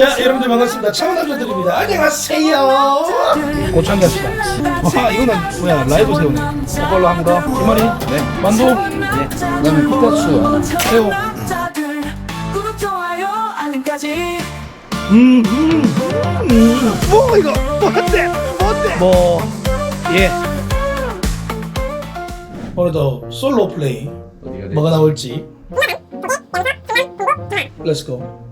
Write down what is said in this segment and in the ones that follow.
자 여러분들 반갑습니다. 차원남자들입니다. 안녕하세요. 고창기 합시다. 와 이거는 뭐야 라이브 세우네. 이걸로 합니다 김말이 네. 만두? 네. 그다음에 피카츄. 새우? 음, 음, 음. 뭐 이거? 뭔데? 뭔데? 뭐 예. 오늘도 솔로 플레이? 뭐가 나올지. 렛츠고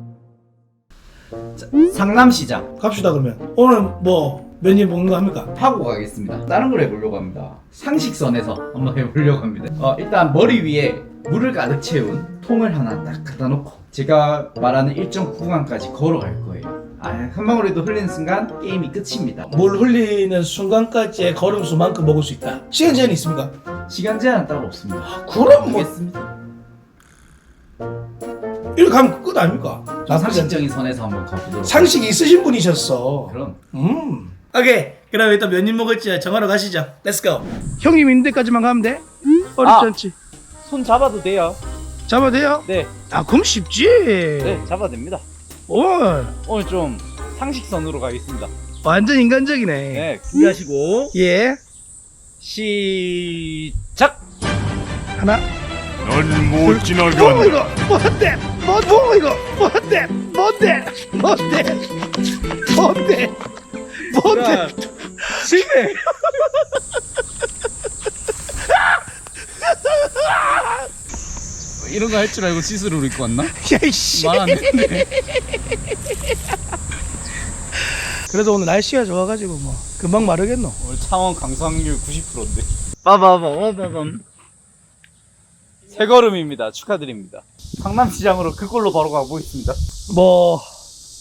상남시장 갑시다 그러면 오늘 뭐 메뉴 먹는 거 합니까? 하고 가겠습니다. 다른 걸 해보려고 합니다. 상식선에서 한번 해보려고 합니다. 어, 일단 머리 위에 물을 가득 채운 통을 하나 딱 갖다 놓고 제가 말하는 일정 구간까지 걸어갈 거예요. 아, 한 방울이도 흘리는 순간 게임이 끝입니다. 물 흘리는 순간까지의 걸음수만큼 먹을 수 있다 시간 제한이 있습니까? 시간 제한 따로 없습니다. 그럼 뭐 알겠습니다. 이렇게 하면 끝 아닙니까? 자, 상식적인 선에서 한번 가보도록 상식이 있으신 분이셨어 그럼 음. 오케이. 그럼 일단 몇 입 먹을지 정하러 가시죠. 렛츠고. 형님 있는 데까지만 가면 돼? 어렵지 아. 않지? 손 잡아도 돼요. 잡아도 돼요? 네, 아 그럼 쉽지. 네, 잡아도 됩니다. 오, 오늘 좀 상식선으로 가겠습니다. 완전 인간적이네. 네, 준비하시고 예. 시작. 하나. 넌못뭐 지나간다. 이거? 뭔데? 뭐, 뭐 이거? 뭔데? 뭔데? 뭔데? 뭔데? 뭔데? 실패. 이런 거 할 줄 알고 시스루를 입고 왔나? 야이씨. 말 안 했는데. 그래도 오늘 날씨가 좋아가지고 뭐 금방 마르겠노. 오늘 창원 강수확률 90%인데. 빠바바바바밤. 세 걸음입니다. 축하드립니다. 강남시장으로 그걸로 바로 가보겠습니다. 뭐,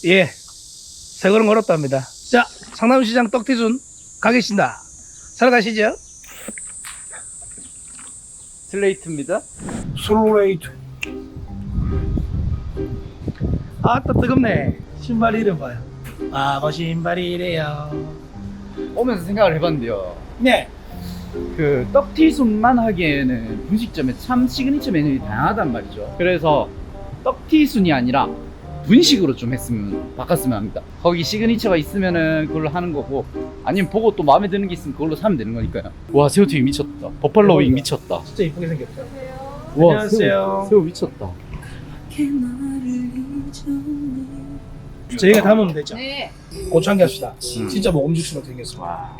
예. 세 걸음 걸었답니다. 자, 상남시장 떡티순 가겠습니다. 사러 가시죠. 슬레이트입니다. 슬레이트. 아따 뜨겁네. 신발 이름 봐요. 아버 신발 이래요. 오면서 생각을 해봤는데요. 네. 그 떡튀순만 하기에는 분식점에 참 시그니처 메뉴들이 다양하단 말이죠. 그래서 떡튀순이 아니라 분식으로 좀 했으면 바꿨으면 합니다. 거기 시그니처가 있으면은 그걸로 하는 거고 아니면 보고 또 마음에 드는 게 있으면 그걸로 사면 되는 거니까요. 와 새우튀김 미쳤다. 버팔로 윙 미쳤다. 진짜 이쁘게 생겼다. 와 안녕하세요. 새우, 새우 미쳤다. 저희가 담으면 되죠. 네. 고창기 합시다. 음. 진짜 먹음직스럽게 생겼어. 와,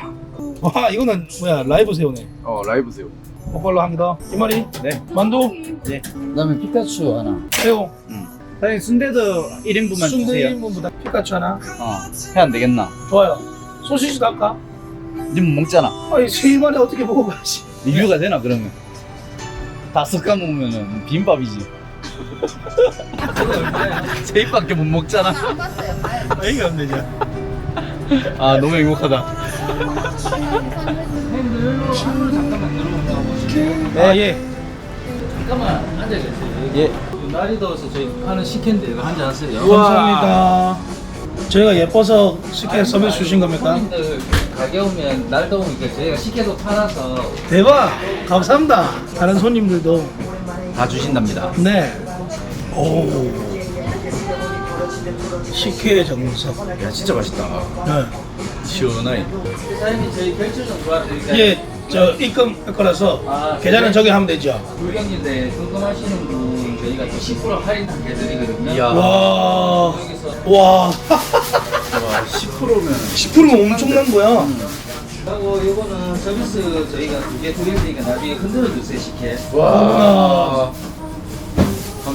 와, 이거는 뭐야? 라이브 새우네. 어 라이브 새우. 버팔로 합니다. 이말이 네. 만두, 그다음에 피카츄 하나. 새우, 사장님 순대도 1인분만 순대 주세요. 1인분보다 피카츄 하나. 어, 해 안 되겠나? 좋아요. 소시지도 할까? 님 먹잖아. 아니, 세 만에 어떻게 먹어봐야지. 리뷰가 되나 그러면? 다섯 가 먹으면은 비빔밥이지. 세 입밖에 못 먹잖아. 이게 안 되죠. 아 너무 행복하다. 아, 예. 잠깐만 앉아 계세요. 예. 날이 더워서 저희 하는 식혜인데 이거 한잔 하세요. 감사합니다. 저희가 예뻐서 식혜 서비스 주신 겁니까? 손님들 가게 오면 날 더우니까 저희가 식혜도 팔아서 대박! 감사합니다. 다른 손님들도. 다 주신답니다. 네. 오. 식혜 정석. 야 진짜 맛있다. 네. 시원하게. 사장님 저희 결제 좀 도와드릴까요? 예, 저 입금 할 거라서 아, 계좌는 저기 하면 되죠. 불경인데 궁금하시는 분 저희가 또 10% 할인 해드리거든요. 이야. 와. 여기서 와. 와 10%면 10%면 엄청난 거야. 하고 이거는 서비스 저희가 두 개 드리니까 나중에 흔들어 주세요 식혜. 와.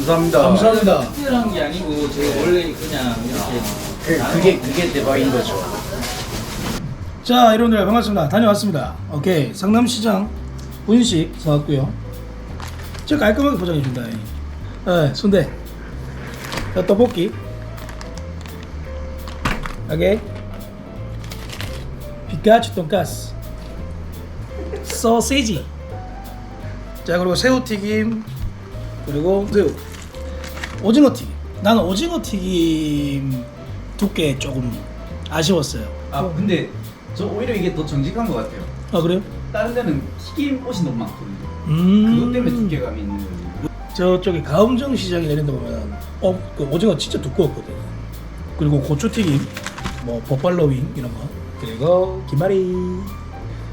감사합니다. 감사합니다. 특별한 게 아니고 저희 원래 그냥 이렇게 그, 그게 그게 대박인 거죠. 자, 여러분들 반갑습니다. 다녀왔습니다. 오케이. 상남시장 분식 사왔고요. 저 깔끔하게 포장해 준다. 네, 순대. 자, 떡볶이. 오케이. 피카츄 돈가스. 소시지. 자, 그리고 새우튀김. 그리고 새우. 오징어 튀김. 나는 오징어 튀김 두께 조금 아쉬웠어요. 아 근데 저 오히려 이게 더 정직한 것 같아요. 아, 그래요? 다른 데는 튀김 옷이 너무 많거든요. 음. 그것 때문에 두께감이 있는 거예요. 저쪽에 가음정 시장에 내린다 보면 어, 그 오징어 진짜 두꺼웠거든. 그리고 고추튀김, 뭐 버팔로윙 이런 거, 그리고 김말이,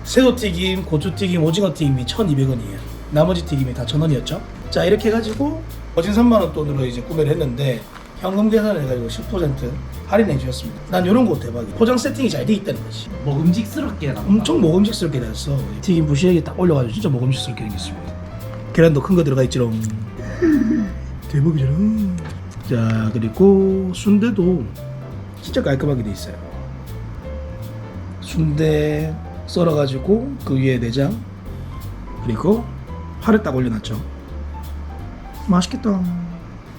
새우튀김, 고추튀김, 오징어튀김이 1,200원이에요. 나머지 튀김이 다 1,000원이었죠. 자 이렇게 해가지고 거진 3만 원 돈으로 이제 구매를 했는데 현금 계산을 해가지고 10% 할인해 주셨습니다. 난 이런 거 대박이야. 포장 세팅이 잘 돼 있다는 거지. 먹음직스럽게 해놨다. 엄청 먹음직스럽게 됐어. 튀김 부시하게 딱 올려가지고 진짜 먹음직스럽게 생겼습니다. 계란도 큰 거 들어가 있지롱. 대박이잖아. 자 그리고 순대도 진짜 깔끔하게 돼 있어요. 순대 썰어가지고 그 위에 내장 그리고 파를 딱 올려놨죠. 맛있겠다.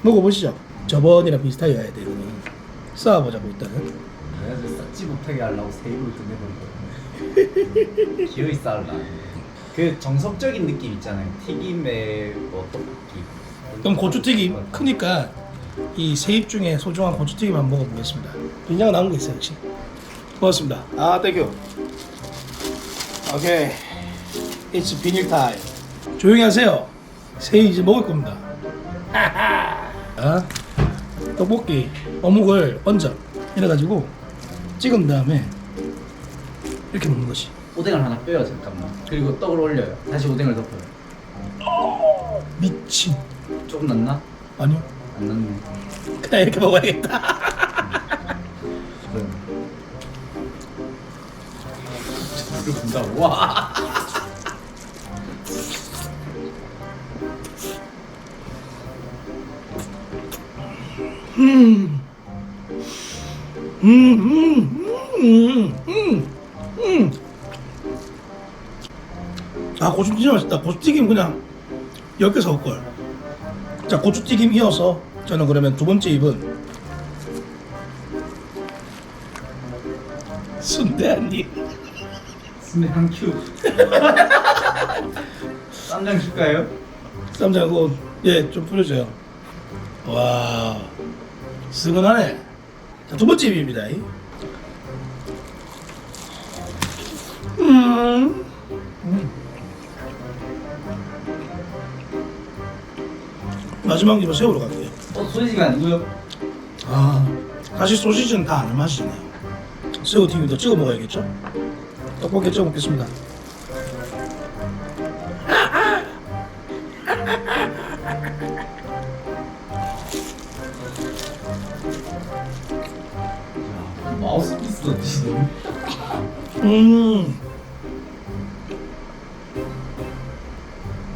먹어보시죠. 저번이랑 비슷하게 돼 이거는. 쌓아보자고 일단은. 그래서 썩지 못하게 하려고 세 입을 끝내버린 거예요. 기어이 싸울라. 그 정석적인 느낌 있잖아요. 튀김에 뭐 떡볶이. 그럼 고추튀김 크니까 이 세입 중에 소중한 고추튀김 한번 먹어보겠습니다. 빈장 남은 거 있어요 혹시? 고맙습니다. 아 땡큐. 오케이. It's 비닐 타임. 조용히 하세요. 세입 이제 먹을 겁니다. 자, 떡볶이 어묵을 얹어 이래가지고 찍은 다음에 이렇게 먹는 것이. 오뎅을 하나 빼요 잠깐만. 그리고 떡을 올려요. 다시 오뎅을 덮어요. 미친. 조금 났나? 아니요. 안 났네. 그냥 이렇게 먹어야겠다. 이거 본다. 와. 음, 음, 음, 음, 음. 아 고추 진짜 맛있다. 고추튀김 그냥 10개 사올걸. 자 고추튀김 이어서 저는 그러면 두 번째 입은 순대 한 입. 순대 한 큐. 쌈장 줄까요? 쌈장하고 예좀 뿌려줘요. 와 스근하네. 자, 두 번째 입입니다. 음. 마지막 입은 새우로 갈게요. 어 소시지가 아니고요. 아, 사실 소시지는 다 아는 맛이네요. 새우 튀김도 찍어 먹어야겠죠? 떡볶이 찍어 먹겠습니다. 음.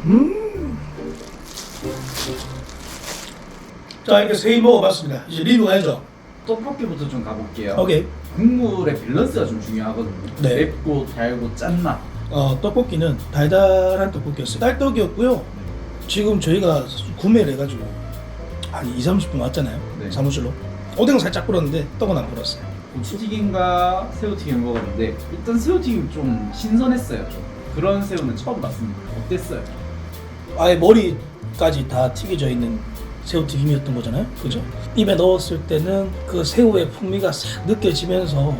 음. 자, 이렇게 세입 먹어봤습니다. 이제 리뷰 해야죠. 떡볶이부터 좀 가볼게요. 오케이. 국물의 밸런스가 좀 중요하거든요. 네. 맵고 달고 짠맛. 어, 떡볶이는 달달한 떡볶이였어요. 딸떡이었고요. 지금 저희가 구매를 해가지고 한 2, 30분 왔잖아요. 네. 사무실로. 오뎅 살짝 불었는데 떡은 안 불었어요. 고추튀김과 새우튀김 먹었는데 일단 새우튀김 좀 신선했어요. 좀 그런 새우는 처음 봤습니다. 어땠어요? 아예 머리까지 다 튀겨져 있는 새우튀김이었던 거잖아요. 그죠? 입에 넣었을 때는 그 새우의 풍미가 싹 느껴지면서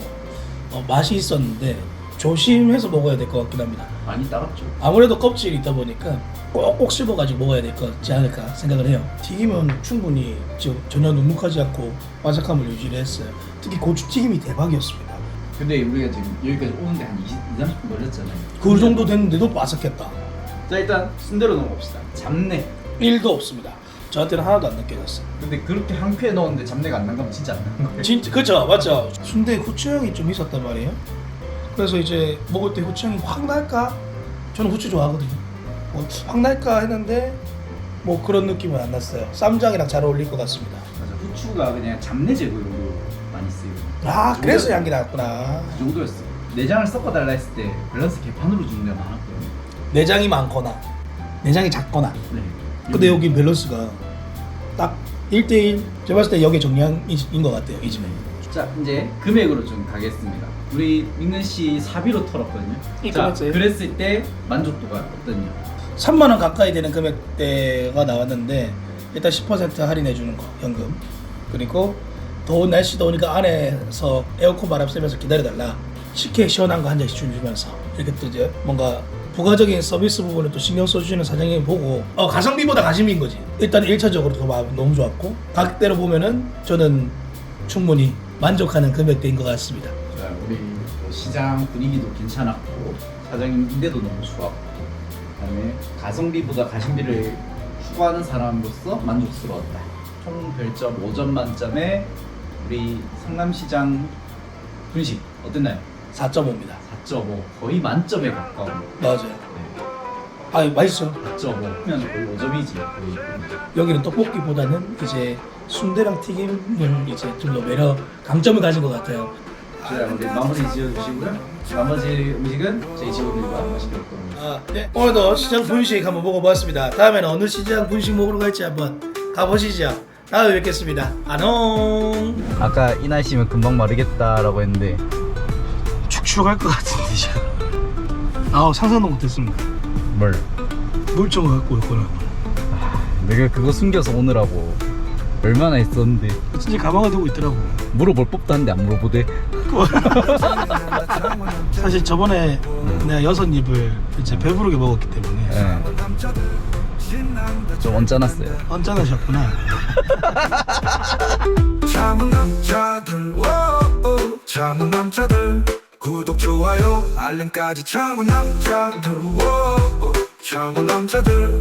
어, 맛이 있었는데 조심해서 먹어야 될 것 같긴 합니다. 많이 따갑죠. 아무래도 껍질이 있다 보니까 꼭꼭 씹어가지고 먹어야 될 것 같지 않을까 생각을 해요. 튀김은 충분히 지금 전혀 눅눅하지 않고 바삭함을 유지를 했어요. 특히 고추튀김이 대박이었습니다. 근데 우리가 지금 여기까지 오는데 한 20, 30분 걸렸잖아요. 그 정도 됐는데도 바삭했다. 자 일단 순대로 넘어갑시다. 잡내. 1도 없습니다. 저한테는 하나도 안 느껴졌어요. 근데 그렇게 한 큐에 넣었는데 잡내가 안난 거면 진짜 안 나는 거예요. 진짜 그쵸 맞죠 순대 후추향이 좀 있었단 말이에요 그래서 이제 먹을 때 후추향이 확 날까 저는 후추 좋아하거든요 뭐, 확 날까 했는데 뭐 그런 느낌은 안 났어요 쌈장이랑 잘 어울릴 것 같습니다 맞아. 후추가 그냥 잡내 제거용으로 많이 쓰여요. 아 그래서 향기 났구나 그 정도였어요. 내장을 섞어 달라 했을 때 밸런스 개판으로 주는 데가 많았거든요. 내장이 많거나 내장이 작거나 네. 근데 여기 밸런스가 딱 1대1 제가 봤을 때 여기 정량인 것 같아요 이 집에 자 이제 금액으로 좀 가겠습니다. 우리 민근 씨 사비로 털었거든요. 자 입금했어요. 그랬을 때 만족도가 어떠냐? 3만 원 가까이 되는 금액대가 나왔는데 일단 10% 할인해 주는 거 현금 그리고 더운 날씨 더우니까 안에서 에어컨 바람 쐬면서 기다려달라 식혜 시원한 거 한 잔씩 주면서 이렇게 또 이제 뭔가 부가적인 서비스 부분을 또 신경 써주시는 사장님이 보고 어 가성비보다 가심인 거지 일단 1차적으로 더 마음 너무 좋았고 가격대로 보면은 저는 충분히 만족하는 금액대인 것 같습니다. 자, 우리 뭐 시장 분위기도 괜찮았고 사장님 임대도 너무 좋았고 그다음에 가성비보다 가심비를 추구하는 사람으로서 만족스러웠다. 총 별점 5점 만점에 우리 성남시장 분식 어땠나요? 4.5입니다. 4.5 거의 만점에 가까운 맞아요. 네, 아 맛있어. 4.5면 거의 5점이지 거의. 여기는 떡볶이보다는 이제 순대랑 튀김을 이제 좀 더 매력 강점을 가진 것 같아요. 자 우리 마무리 지어주시고요. 나머지 음식은 저희 직원들과 맛있게 먹도록 하겠습니다. 아, 네. 오늘도 시장 분식 한번 먹어보았습니다. 다음에는 어느 시장 분식 먹으러 갈지 한번 가보시죠. 다음에 뵙겠습니다. 안녕. 아까 이 날씨면 금방 마르겠다라고 했는데 축축할 것 같은데 지금. 아 상상도 못했습니다. 뭘? 물총을 갖고 올 거라고. 내가 그거 숨겨서 오느라고 얼마나 했었는데 진짜 가방을 들고 있더라고. 물어볼 법도 한데 안 물어보대 사실 저번에 내가 여섯 입을 이제 배부르게 먹었기 때문에 예. 좀 언짢았어요 언짢으셨구나. 참은 남자들 워우 참은 남자들 구독 좋아요 알림까지 참은 남자들 워우 참은 남자들